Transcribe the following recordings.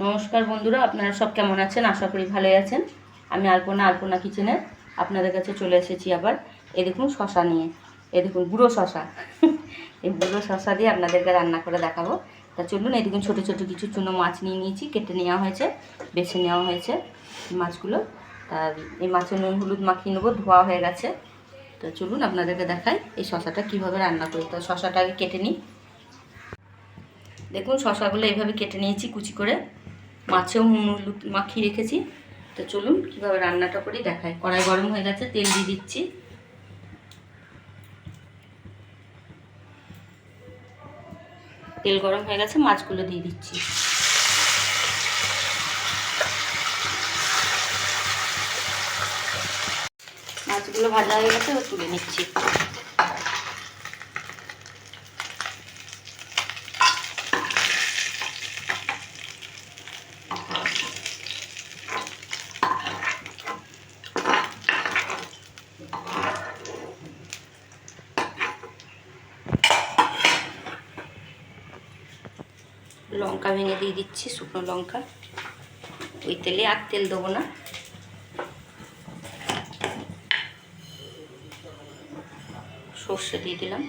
নমস্কার বন্ধুরা, আপনারা সব কেমন আছেন? আশা করি ভালোই আছেন। আমি আলপনা আলপনা কিচেনের আপনাদের কাছে চলে এসেছি আবার। এ দেখুন শশা নিয়ে। এ দেখুন গুঁড়ো শশা। এই বুড়ো শশা দিয়ে আপনাদেরকে রান্না করে দেখাবো। তা চলুন এই দেখুন ছোটো ছোটো কিছু চুনো মাছ নিয়ে নিয়েছি, কেটে নেওয়া হয়েছে, বেছে নেওয়া হয়েছে মাছগুলো। তা এই মাছের নুন, হলুদ মাখিয়ে নেব, ধোয়া হয়ে গেছে। তো চলুন, আপনাদেরকে দেখাই এই শশাটা কীভাবে রান্না করি। তো শশাটা আগে কেটে নিই। দেখুন, শশাগুলো এইভাবে কেটে নিয়েছি কুচি করে। মাছেও মাখিয়ে রেখেছি। তো চলুন কীভাবে রান্নাটা করি, দেখাই। কড়াই গরম হয়ে গেছে, তেল দিয়ে দিচ্ছি। তেল গরম হয়ে গেছে, মাছগুলো দিয়ে দিচ্ছি। মাছগুলো ভাজা হয়ে গেছে তুলে নিচ্ছি। লঙ্কা ভেঙে দিয়ে দিচ্ছি, শুকনো লঙ্কা। ওই তেলে আর তেল দেবো না। সর্ষে দিয়ে দিলাম।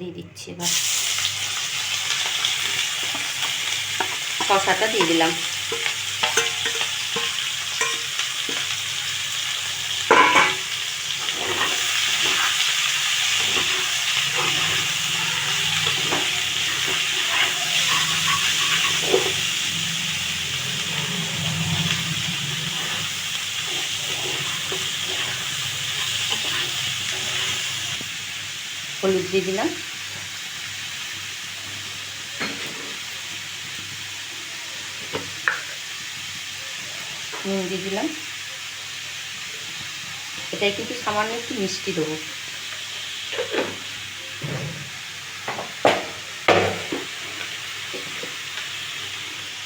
দিয়ে দিচ্ছি এবার। শশাটা দিয়ে দিলাম। হলুদ দিয়ে দিলাম। নুন দিয়ে দিলাম। এটাই কিন্তু সামান্য একটু মিষ্টি দেবো।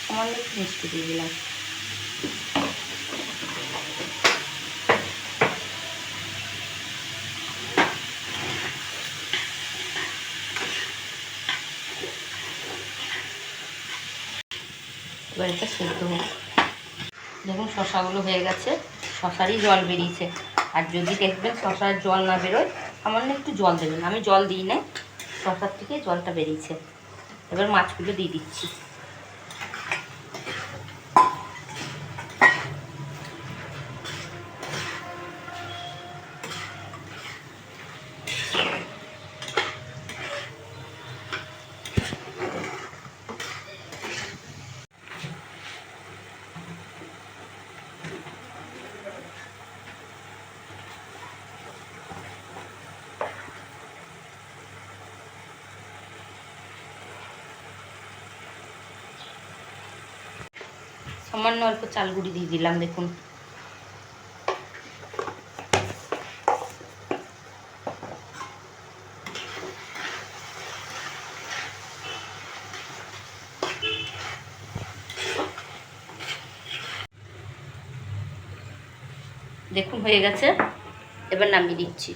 সামান্য একটু মিষ্টি দিয়ে দিলাম। এবার এটা সেদ্ধ হোক দেখুন, শশাগুলো হয়ে গেছে। শশারই জল বেরিয়েছে। আর যদি দেখবেন শশার জল না বেরোয় সামান্য একটু জল দেবেন। আমি জল দিই না শশার থেকে জলটা বেরিয়েছে। এবার মাছগুলো দিয়ে দিচ্ছি। সামান্য অল্প চাল গুঁড়ি দিয়ে দিলাম দেখুন। দেখুন হয়ে গেছে। এবার নামিয়ে দিচ্ছি।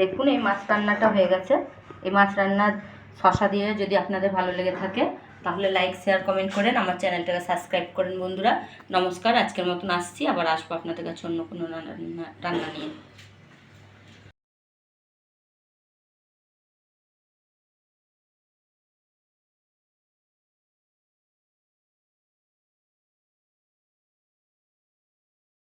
দেখুন, এই মাছ রান্নাটা হয়ে গেছে। এই মাছ রান্না শশা দিয়ে যদি আপনাদের ভালো লেগে থাকে, তাহলে লাইক শেয়ার কমেন্ট করেন। আমার চ্যানেলটাকে সাবস্ক্রাইব করেন বন্ধুরা। নমস্কার, আজকের মতন আসছি। আবার আসব আপনাদের কাছে অন্য কোনো রান্না রান্না নিয়ে।